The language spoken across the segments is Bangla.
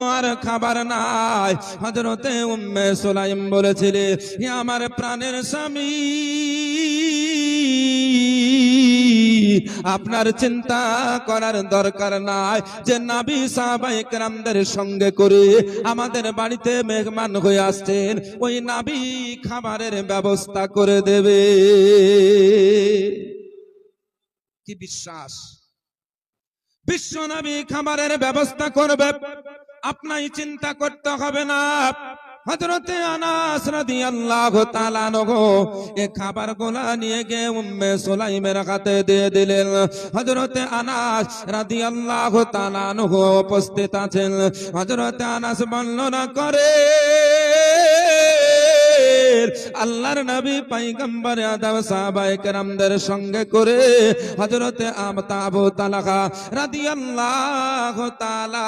আর খাবার নাই। হজরতে উম্মে সুলাইম বলেছিলে আমার প্রাণের স্বামী, আপনার চিন্তা করার দরকার নাই। যে নাবি সাহাবাই কেরামদের সঙ্গে করে আমাদের বাড়িতে মেহমান হয়ে আসছেন, ওই নাবি খাবারের ব্যবস্থা করে দেবে। কি বিশ্বাস? বিশ্বনবী খাবারের ব্যবস্থা করবে। আপনাই চিন্তা করতে হবে না। হজরতে আনাস রাদিয়াল্লাহু তাআলা নগো এ খাবার গোলা নিয়ে গিয়ে উম্মে সুলাইমের হাতে দিয়ে দিলেন। হজরতে আনাস রাদিয়াল্লাহু তাআলা নগো উপস্থিত আছেন। হজরতে আনাস বর্ণনা করে। আল্লাহর নবী পাইগম্বর আদম সাহাবায়ে কেরামদের সঙ্গে করে হযরতে আমতা আবু তালাকা রাদিয়াল্লাহু তাআলা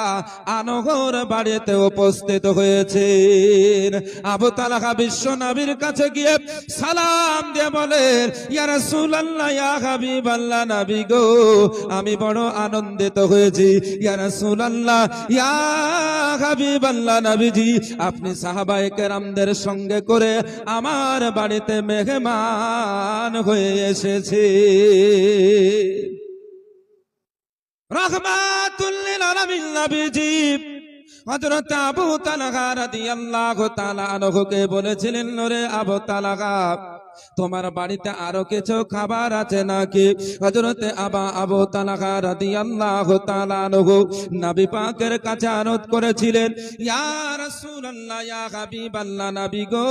আনগর বাড়িতে উপস্থিত হয়েছেন। আবু তালাকা বিশ্ব নবীর কাছে গিয়ে সালাম দিয়ে বলেন, ইয়া রাসূলুল্লাহ, ইয়া হাবিবাল্লাহ নবী গো, আমি বড় আনন্দিত হয়েছি। ইয়া রাসূলুল্লাহ, ইয়া হাবিবাল্লাহ নবীজি, আপনি সাহাবায়ে কেরামদের সঙ্গে করে আমার বাড়িতে মেহমান হয়ে এসেছে। রহমাতুল্লিল আলামিন নবীজি, হযরত আবু তালহা বলেছিলেন নরে আবু তালহা তোমার বাড়িতে আরও কিছু খাবার আছে নাকি? হযরতে আবা আবু তালহা রাদিয়াল্লাহু তাআলা আনহু নবী পাকের কাছে আরত করেছিলেন, ইয়া রাসূলুল্লাহ, ইয়া হাবিবাল্লাহ, নবী গো,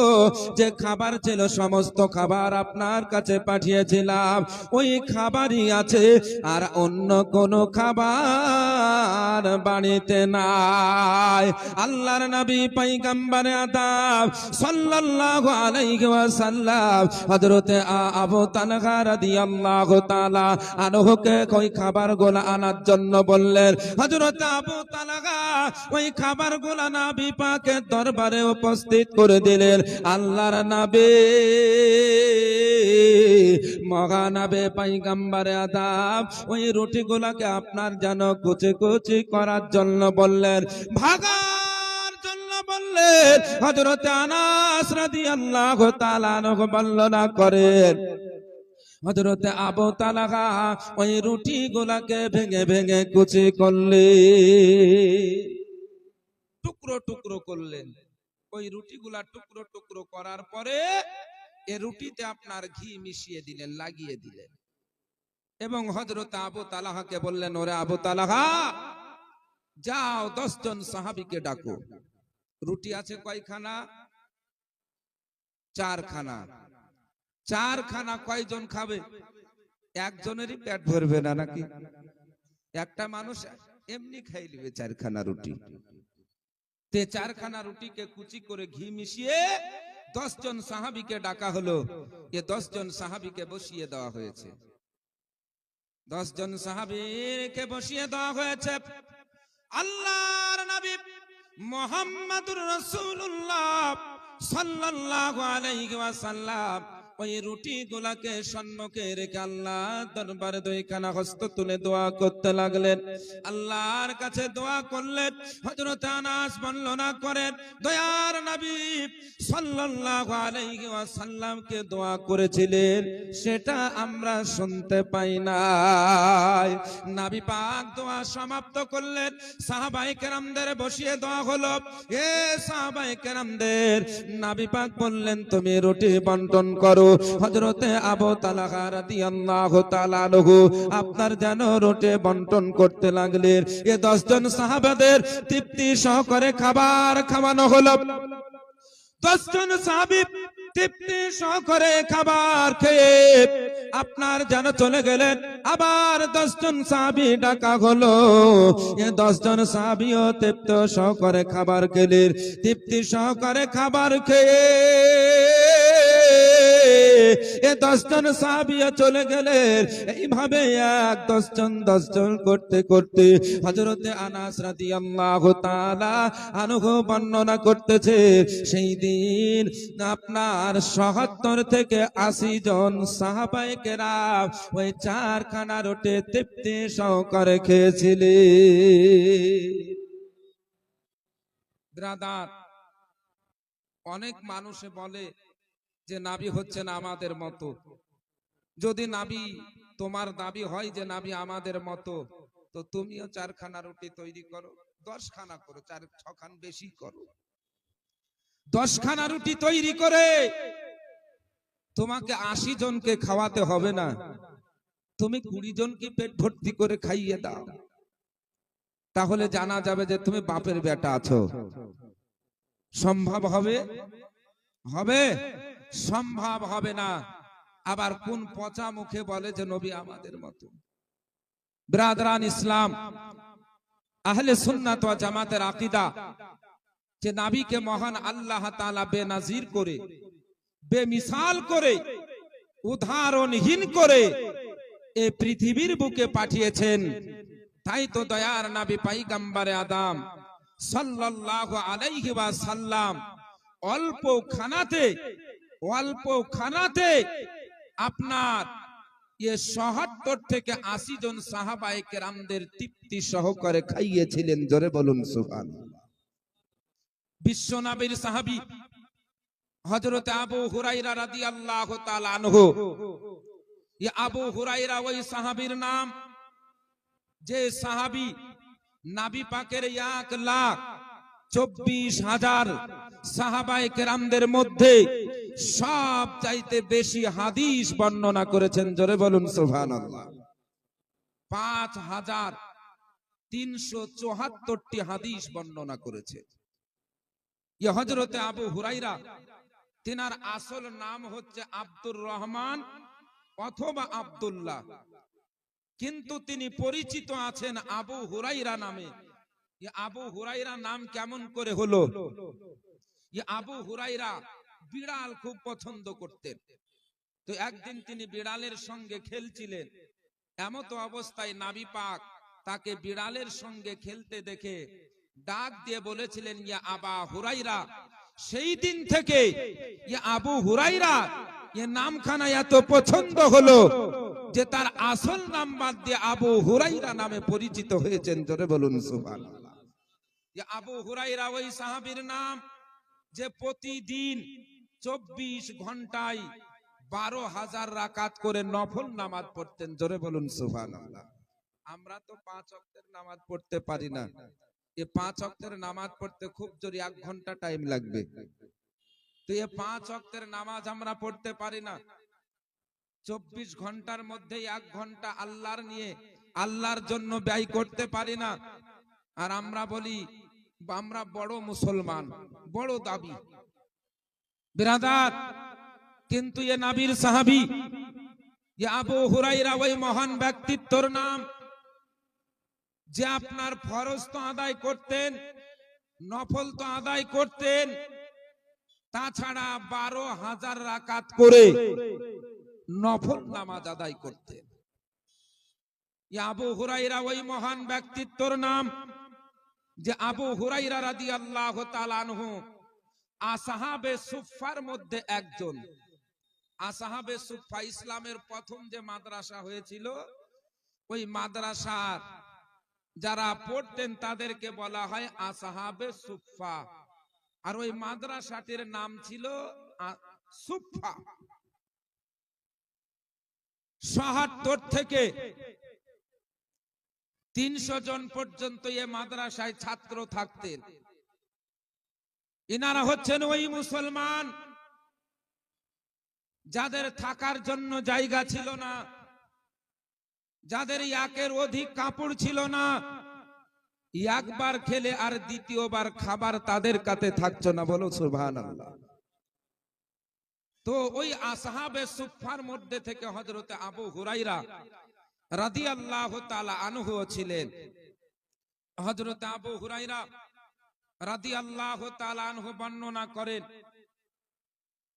যে খাবার ছিল সমস্ত খাবার আপনার কাছে পাঠিয়েছিলাম, ওই খাবারই আছে, আর অন্য কোন খাবার বাড়িতে নাই। আল্লাহর নবী পয়গম্বর আদাব সাল্লাল্লাহু আলাইহি ওয়াসাল্লাম হযরতে আ- আবু তালহা রাদিয়াল্লাহু তাআলা আনহুকে ওই খাবারগুলো আনার জন্য বললেন, হযরত আবু তালহা ওই খাবারগুলো নবী পাকের দরবারে উপস্থিত করে দিলেন। আল্লাহর নবী, মহানবে পাইগাম্বারে আদাব, ওই রুটিগুলাকে আপনার যেন কুচি কুচি করার জন্য বললেন জন্য বললেন হজরতে আনাস রাদিয়াল্লাহু তাআলা আনহু বর্ণনা করেন হজরতে আবু তালাহা ওই রুটি গুলাকে ভেঙে ভেঙে কুচি করলে টুকরো টুকরো করলেন। ওই টুকরো টুকরো করার পরে এ রুটিতে আপনার ঘি মিশিয়ে দিলেন, লাগিয়ে দিলেন। এবং হজরত আবু তালাহাকে বললেন, ওরে আবু তালাহা, যাও দশজন সাহাবিকে ডাকো। রুটি আছে কয়খানা? চারখানা। চারখানা কয়জন খাবে? একজনেরই পেট ভরবে না নাকি? একটা মানুষ এমনি খাই লিবে চারখানা রুটি। তে চারখানা রুটিকে কুচি করে ঘি মিশিয়ে দশজন সাহাবিকে ডাকা হলো। এ দশজন সাহাবিকে বসিয়ে দেওয়া হয়েছে। দশজন সাহাবিকে বসিয়ে দেওয়া হয়েছে। আল্লাহর নবী মোহাম্মদুর রসুল্লাহ সাল্লাল্লাহু আলাইহি ওয়াসাল্লাম ওই রুটি গুলাকে সম্মুখে রেখে আল্লাহ দরবারে দুইখানা হস্ত তুলে দোয়া করতে লাগলেন। আল্লাহর কাছে দোয়া করলেন। হযরত আনাস বর্ণনা করেন। দয়ার নবী ওয়াসাল্লামকে দোয়া করেছিলেন, সেটা আমরা শুনতে পাই নাই। নবী পাক দোয়া সমাপ্ত করলেন সাহাবাই কেরামদের বসিয়ে দেওয়া হলো, এ সাহাবাই কেরামদের, নবী পাক বললেন, তুমি রুটি বন্টন করো। হযরতে আবু তালহা আপনার যেন রুটি বন্টন করতে লাগলেন। এ দশজন সাহাবাদের তৃপ্তি সহকারে খাবার খাওয়ানো হলো। দশজন সাহাবি তৃপ্তি সহকারে খাবার খেয়ে আপনার যেন চলে গেলেন। আবার দশজন সাহাবি ডাকা হলো। দশজন সাহাবিও তৃপ্ত সহকারে খাবার খেলেন। তৃপ্তি সহকারে খাবার খেয়ে এ দশজন সাহাবিয়া চলে গেলেন। এইভাবে এক দশজন দশজন করতে করতে হজরতে আনাস রাদিয়াল্লাহু তাআলা আনহু বর্ণনা করতেছে, সেই দিন আপনার সহাত্তর থেকে আশি জন সাহাবায়ে কেরাম ওই চারখানা রোটে তৃপ্তি সহকারে খেয়েছিলেন। ব্রাদার, অনেক মানুষে বলে যে নাবি হচ্ছে না আমাদের মতো। যদি নাবি তোমার দাবি হয় যে নাবি আমাদের মতো, তো তুমিও চারখানা রুটি তৈরি করো, দশখানা করো, চার, ছখান বেশি করো। দশখানা রুটি তৈরি করে তোমাকে আশি জনকে খাওয়াতে হবে না। তুমি কুড়ি জনকে পেট ভর্তি করে খাইয়ে দাও। তাহলে জানা যাবে যে তুমি বাপের বেটা আছো। সম্ভব হবে? হবে? সম্ভব হবে না। আবার কোন পচা মুখে বলে যে, নবী আমাদের মতো। ব্রাদরান ইসলাম, আহলে সুন্নাত ওয়া জামাতের আকীদা যে নাবিকে মহান আল্লাহ তাআলা বেনাজির করে, বেমিসাল করে, উদাহরণহীন করে এ পৃথিবীর বুকে পাঠিয়েছেন। তাই তো দয়ার নাবি পাইগাম্বারে আদাম সাল্লাল্লাহু আলাইহি ওয়া সাল্লাম অল্প খানাতে অল্প খানাতে আপনার সহাত্তর থেকে আশি জন সাহাবায়ে কেরামদের তৃপ্তি সহকারে খাইয়েছিলেন, জোরে বলুন সুবহান বিশ্বনবীর সাহাবী হযরত আবু হুরাইরা আনহু ইয়ে আবু হুরাইরা ওই সাহাবীর নাম, যে সাহাবী নাবি পাকের এক লাখ চব্বিশ হাজার সাহাবায়ে কেরামদের মধ্যে সব চাইতে বেশি হাদিস বর্ণনা করেছেন, জোরে বলুন, সুবহানাল্লাহ। পাঁচ হাজার তিনশো চুহাত্তরটি হাদিস বর্ণনা করেছে। হজরতে আবু হুরাইরা তিনার আসল নাম হচ্ছে আব্দুর রহমান অথবা আব্দুল্লাহ। কিন্তু তিনি পরিচিত আছেন আবু হুরাইরা নামে। আবু হুরাইরা নাম কেমন করে হলো? আবু হুরাইরা বিড়াল খুব পছন্দ করতেন। তো একদিন তিনি বিড়ালের সঙ্গে খেলছিলেন। এমত অবস্থায় নাবি পাক তাকে বিড়ালের সঙ্গে খেলতে দেখে ডাক দিয়ে বলেছিলেন, ইয়া আবা হুরাইরা, সেই দিন থেকে ইয়া আবু হুরাইরা, এ নামখানা এত পছন্দ হলো যে তার আসল নাম বাদ দিয়ে আবু হুরাইরা নামে পরিচিত হয়েছেন। জোরে বলুন যে আবু হুরাইরা ওই সাহাবীর নাম যে প্রতিদিন চব্বিশ ঘন্টায় বারো হাজার রাকাত করে নফল নামাজ পড়তেন, জোরে বলুন সুবহানাল্লাহ। আমরা তো পাঁচ অক্টের নামাজ পড়তে পারি না। এ পাঁচ অক্টের নামাজ পড়তে খুব জোরে এক ঘণ্টা টাইম লাগবে। তো এ পাঁচ অক্টের নামাজ আমরা পড়তে পারি না। চব্বিশ ঘণ্টার মধ্যে এক ঘণ্টা আল্লাহর নিয়ে, আল্লাহর জন্য ব্যয় করতে পারি না। আর আমরা বলি, আমরা বড় মুসলমান, বড় দাবি। বিরাদার কিন্তু এ নাবির সাহাবি, এ আবু হুরাইরা ওই মহান ব্যক্তিত্বর নাম, যে আপনার ফরজ তো আদায় করতেন, নফল তো আদায় করতেন, তাছাড়া বারো হাজার রাকাত করে নফল নামাজ আদায় করতেন। আবু হুরাইরা ওই মহান ব্যক্তিত্বর নাম, যে আবু হুরাইরা রাদি আল্লাহ তালানহু আসাহাবে সুফার মধ্যে একজন। আসাহাবে সুফা ইসলামের প্রথম যে মাদ্রাসা হয়েছিল, ওই মাদ্রাসার যারা পড়তেন তাদেরকে বলা হয় আসাহাবে সুফা আর ওই মাদ্রাসাটির নাম ছিল সুফা সাহাত্তর থেকে তিনশো জন পর্যন্ত এ মাদ্রাসায় ছাত্র থাকতেন। ইনারা হচ্ছেন ওই মুসলমান যাদের থাকার জন্য জায়গা ছিল না, যাদের ইয়াকের অধিক কাপড় ছিল না। একবার খেলে আর দ্বিতীয়বার খাবার তাদের কাছে থাকছো না, বলো সুবহান তো ওই আসহাবে সুফার মধ্যে থেকে হজরতে আবু হুরাইরা রাদি আল্লাহ আনহু ছিলেন। হজরতে আবু হুরাইরা রাদি আল্লাহ বর্ণনা করেন,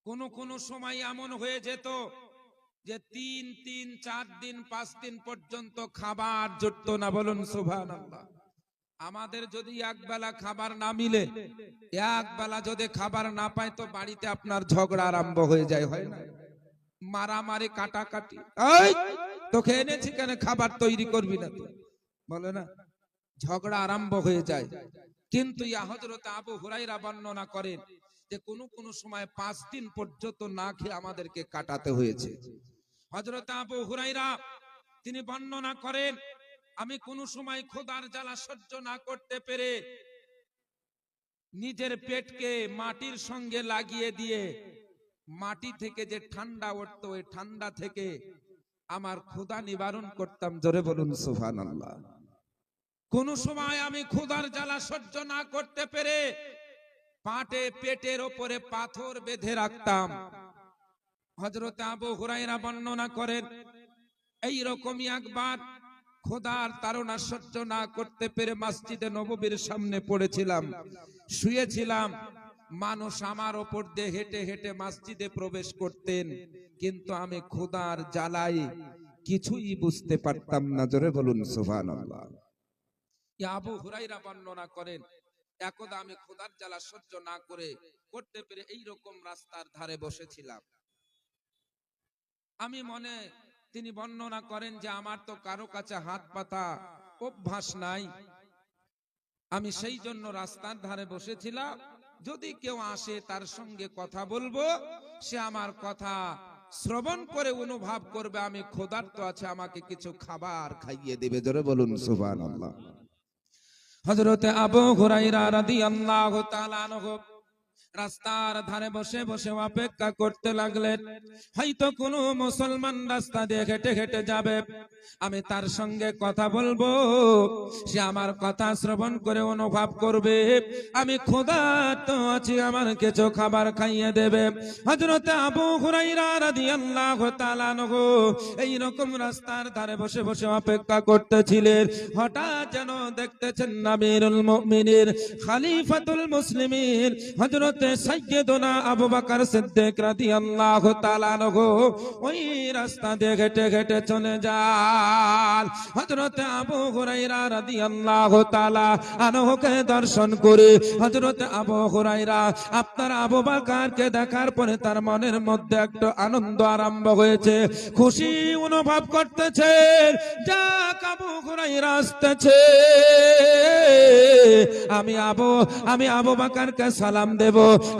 কোন কোন সময় এমন হয়ে যেত যে তিন তিন, চার দিন, পাঁচ দিন পর্যন্ত খাবার জুটত না। বলুন সুভান আমাদের যদি এক বেলা খাবার না মিলে, এক বেলা যদি খাবার না পায়, তো বাড়িতে আপনার ঝগড়া আরম্ভ হয়ে যায়, হয় না? মারামারি, কাটাকাটি। তোকে এনেছি কেন? খাবার তৈরি করবি না তুই। বলে না ঝগড়া আরম্ভ হয়ে যায়। কিন্তু ইয়া হজরত আবু হুরাইরা বর্ণনা করেন যে কোন কোন সময় পাঁচ দিন পর্যন্ত না খেয়ে আমাদেরকে কাটাতে হয়েছে। হজরত আবু হুরাইরা তিনি বর্ণনা করেন, আমি কোন সময় খোদার জ্বালা সহ্য না করতে পেরে নিজের পেটকে মাটির সঙ্গে লাগিয়ে দিয়ে মাটি থেকে যে ঠান্ডা উঠতো, ওই ঠান্ডা থেকে আমার ক্ষুধা নিবারণ করতাম। জোরে বলুন সুফান আল্লাহ কোন সময় আমি ক্ষুধার জ্বালা সহ্য না করতে পেরে পাটে পেটের ওপরে পাথর বেঁধে রাখতাম। হজরত আবু হুরাইরা বর্ণনা করেন, এই রকমই একবার খোদার তারা সহ্য না করতে পেরে মসজিদে নববীর সামনে পড়েছিলাম, শুয়েছিলাম। মানুষ আমার ওপর দিয়ে হেঁটে হেঁটে মসজিদে প্রবেশ করতেন, কিন্তু আমি খোদার জ্বালাই কিছুই বুঝতে পারতাম না। জোরে বলুন সুফান আল্লাহ আবু হুরাইরা বর্ণনা করেন, একদা আমি খোদার জ্বালা সহ্য না করে করতে পেরে এই রাস্তার ধারে বসেছিলাম। আমি মনে, তিনি বর্ণনা করেন যে আমার তো কারও কাছে হাত পাতা অভ্যাস নাই। আমি সেই জন্য রাস্তার ধারে বসেছিলাম। যদি কেউ আসে তার সঙ্গে কথা বলব, সে আমার কথা শ্রবণ করে অনুভব করবে, আমি ক্ষুধার্ত আছে আমাকে কিছু খাবার খাইয়ে দেবে। জোরে বলুন, সুবহানাল্লাহ। হযরতে আবু হুরাইরা রাদিয়াল্লাহু তাআলা আনহু রাস্তার ধারে বসে বসে অপেক্ষা করতে লাগলেন। হয়তো কোনো মুসলমান রাস্তা দিয়ে হেঁটে হেঁটে যাবে। আমি তার সঙ্গে কথা বলব। সে আমার কথা শ্রবণ করে অনুভব করবে। আমি খোদা তো আছি, আমার কিছু খাবার খাইয়ে দেবে। হজরতে আবু হুরাইরা রাদিয়াল্লাহু তাআলা এই রকম রাস্তার ধারে বসে বসে অপেক্ষা করতেছিলেন। হঠাৎ যেন দেখতেছেন নামিরুল মুমিনিন, খলিফাতুল মুসলিমিন। হযরতে সাইয়্যিদুনা আবু বকর সিদ্দিক রাদিয়াল্লাহু তাআলা আনহু ওই রাস্তা দিয়ে হেঁটে হেঁটে চলে যান। হযরতে আবু হুরাইরা রাদিয়াল্লাহু তাআলা আনহুকে দর্শন করে হযরতে আবু হুরাইরা আপনার আবু বকরকে দেখার পরে তার মনের মধ্যে একটা আনন্দ আরম্ভ হয়েছে, খুশি অনুভব করতেছে। যাক, আবু হুরাইরা আসতেছে। আমি আবু আমি আবু বাকারকে সালাম দেব।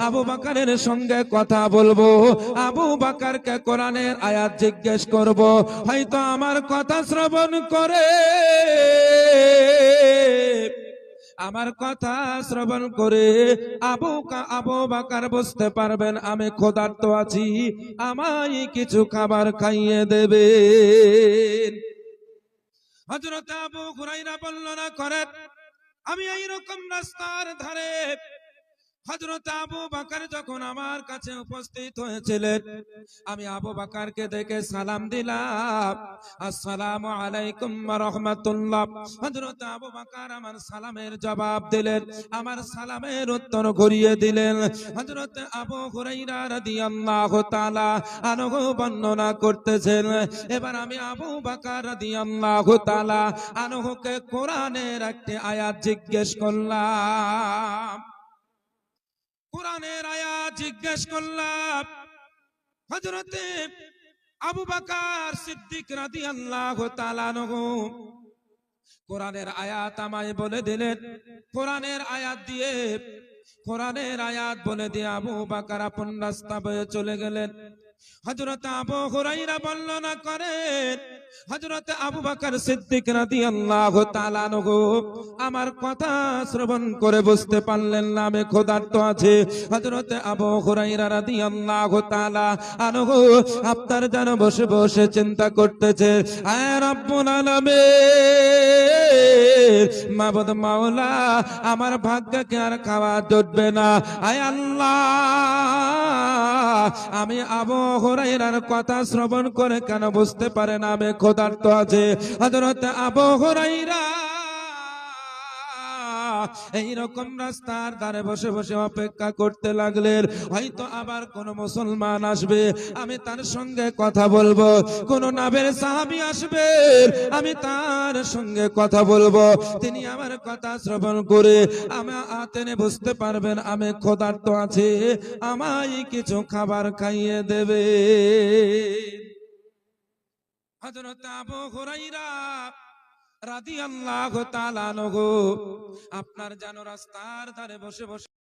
আবু বাকারের সঙ্গে কথা বলব। আবু বাকারকে কোরআনের আয়াত জিজ্ঞেস করব, হয়তো আমার কথা শ্রবণ করে? আমার কথা শ্রবণ করে আবু আবু বাকার বুঝতে পারবেন, আমি ক্ষুধার্ত আছি, আমায় কিছু খাবার খাইয়ে দেবে হজরত আবু হুরাইরা বর্ণনা করেন। আমি এইরকম রাস্তার ধারে হজরত আবু বাকার যখন আমার কাছে উপস্থিত হয়েছিলেন, আমি আবু বাকারকে দেখে সালাম দিলাম। আসসালামু আলাইকুম রাহমাতুল্লাহ। হযরত আবু বকর আমার সালামের জবাব দিলেন, আমার সালামের উত্তর ঘুরিয়ে দিলেন। হযরত আবু হুরাইরা রাদিয়াল্লাহু তাআলা আনহু বর্ণনা করতেছেন, এবার আমি আবু বকর রাদিয়াল্লাহু তাআলা আনহুকে কোরআনের একটি আয়াত জিজ্ঞেস করলাম। কোরআনের আয়াত জিজ্ঞেস করলাম, হযরতে আবু বাকার সিদ্দিক রাদি আল্লাহ কোরআনের আয়াত আমায় বলে দিলেন। কোরআনের আয়াত দিয়ে, কোরআনের আয়াত বলে দিয়ে আবু বাকার আপন রাস্তা বয়ে চলে গেলেন। হজরত আবু হুরাইরা বর্ণনা করেন। হজরত আবু বাকার সিদ্দিক তাআলা আনহু আমার কথা শ্রবণ করে বুঝতে পারলেন না, আমি ক্ষুধার্ত আছে। হজরত আবু হুরাইরা রাদিয়াল্লাহু তাআলা আনহু আপনার যেন বসে বসে চিন্তা করতেছে, আয় রব্বুল আলামিন, মাবুদ মাওলা, আমার ভাগ্যকে আর খাওয়া জুটবে না। আয় আল্লাহ, আমি আবু হুরাইরার কথা শ্রবণ করে কেন বুঝতে পারে না, আমি ক্ষুধার্ত আছে। হযরত আবু এইরকম রাস্তার ধারে বসে বসে অপেক্ষা করতে লাগলেন। হয়তো আবার কোন মুসলমান আসবে। আমি তার সঙ্গে কথা বলব। কোন নাবের সাহাবি আসবে। আমি তার সঙ্গে কথা বলব। তিনি আমার কথা শ্রবণ করে আমি আতেনে বুঝতে পারবেন আমি ক্ষুধার্ত আছি। আমায় কিছু খাবার খাইয়ে দেবে। হযরত আবু হুরাইরা রাদি আল্লাহ আপনার জানো রাস্তার ধারে বসে বসে